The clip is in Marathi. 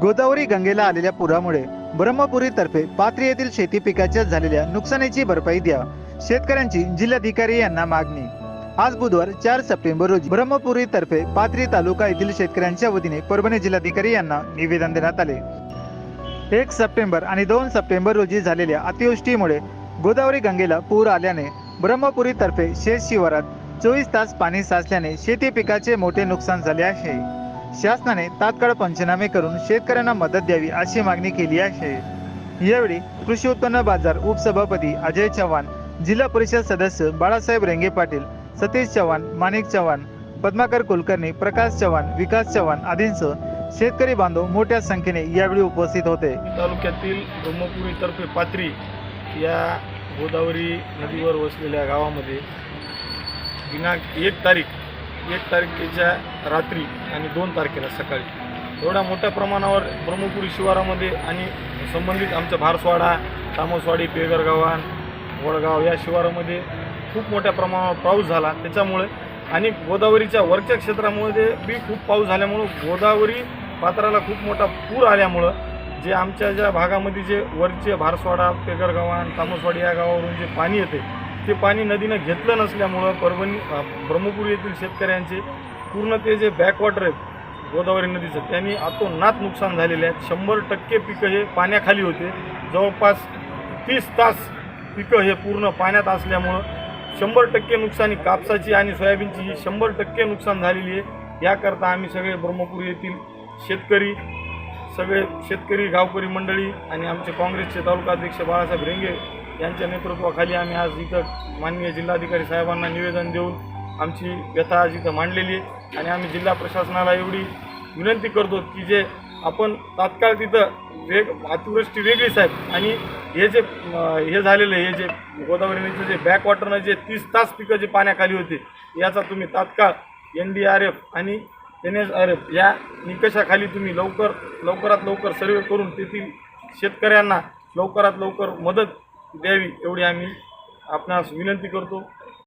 गोदावरी गंगेला आलेल्या पुरामुळे ब्रह्मपुरीतर्फे पात्री येथील शेती पिकाच्या झालेल्या नुकसानीची भरपाई द्या. शेतकऱ्यांची जिल्हाधिकारी यांना मागणी. आज बुधवार चार सप्टेंबर रोजी ब्रह्मपुरीतर्फे पात्री तालुका येथील शेतकऱ्यांच्या वतीने परभणी जिल्हाधिकारी यांना निवेदन देण्यात आले. एक सप्टेंबर आणि दोन सप्टेंबर रोजी झालेल्या अतिवृष्टीमुळे गोदावरी गंगेला पूर आल्याने ब्रह्मपुरी तर्फे शेत शिवारात चोवीस तास पाणी साचल्याने शेती पिकाचे मोठे नुकसान झाले आहे. शासनाने तात्काळ पंचनामे करून शेतकऱ्यांना मदत द्यावी अशी मागणी केली आहे. यावेळी कृषी उत्पन्न बाजार उपसभापती अजय चव्हाण जिल्हा परिषद सदस्य बाळासाहेब रेंगे पाटील सतीश चव्हाण माणिक चव्हाण पद्माकर कुलकर्णी प्रकाश चव्हाण विकास चव्हाण आदींसह शेतकरी बांधव मोठ्या संख्येने यावेळी उपस्थित होते. तालुक्यातील ब्रह्मपुरीतर्फे पात्री या गोदावरी नदीवर वसलेल्या गावामध्ये दिनांक एक तारीख एक तारखेच्या रात्री आणि दोन तारखेला सकाळी. एवढ्या मोठ्या प्रमाणावर ब्रह्मपुरी शिवारामध्ये आणि संबंधित आमच्या भारसवाडा तामसवाडी पेगरगावान वडगाव या शिवारामध्ये खूप मोठ्या प्रमाणावर पाऊस झाला. त्याच्यामुळे आणि गोदावरीच्या वरच्या क्षेत्रामध्ये बी खूप पाऊस झाल्यामुळं गोदावरी पात्राला खूप मोठा पूर आल्यामुळं जे आमच्या ज्या भागामध्ये जे वरचे भारसवाडा पेगरगावान तामसवाडी या गावावरून जे पाणी येते ते पाणी नदीनं घेतलं नसल्यामुळं परभणी ब्रह्मपुरी येथील शेतकऱ्यांचे पूर्ण ते जे बॅकवॉटर आहेत गोदावरी नदीचं त्यांनी आतोनात नुकसान झालेले आहेत शंभर टक्के पिकं हे पाण्याखाली होते. जवळपास तीस तास पिकं हे पूर्ण पाण्यात असल्यामुळं शंभर टक्के नुकसानी कापसाची आणि सोयाबीनची ही शंभर टक्के नुकसान झालेली आहे. याकरता आम्ही सगळे ब्रह्मपुरी येथील शेतकरी सगळे शेतकरी गावकरी मंडळी आणि आमचे काँग्रेसचे तालुका अध्यक्ष बाळासाहेब रेंगे यांच्या नेतृत्वाखाली आम्ही आज इथं माननीय जिल्हाधिकारी साहेबांना निवेदन देऊन आमची व्यथा आज इथं मांडलेली आहे. आणि आम्ही जिल्हा प्रशासनाला एवढी विनंती करतो की जे आपण तात्काळ तिथं वेग अतिवृष्टी वेगळी साहेब. आणि हे जे हे झालेलं हे जे गोदावरी नदीचं जे बॅकवॉटरनं जे तीस तास पिकं जे पाण्याखाली होते याचा तुम्ही तात्काळ एन डी आर एफ आणि एन एस आर एफ या निकषाखाली तुम्ही लवकर लवकरात लवकर सर्वे करून तेथील शेतकऱ्यांना लवकरात लवकर मदत द्यावी एवढी आम्ही आपणास विनंती करतो.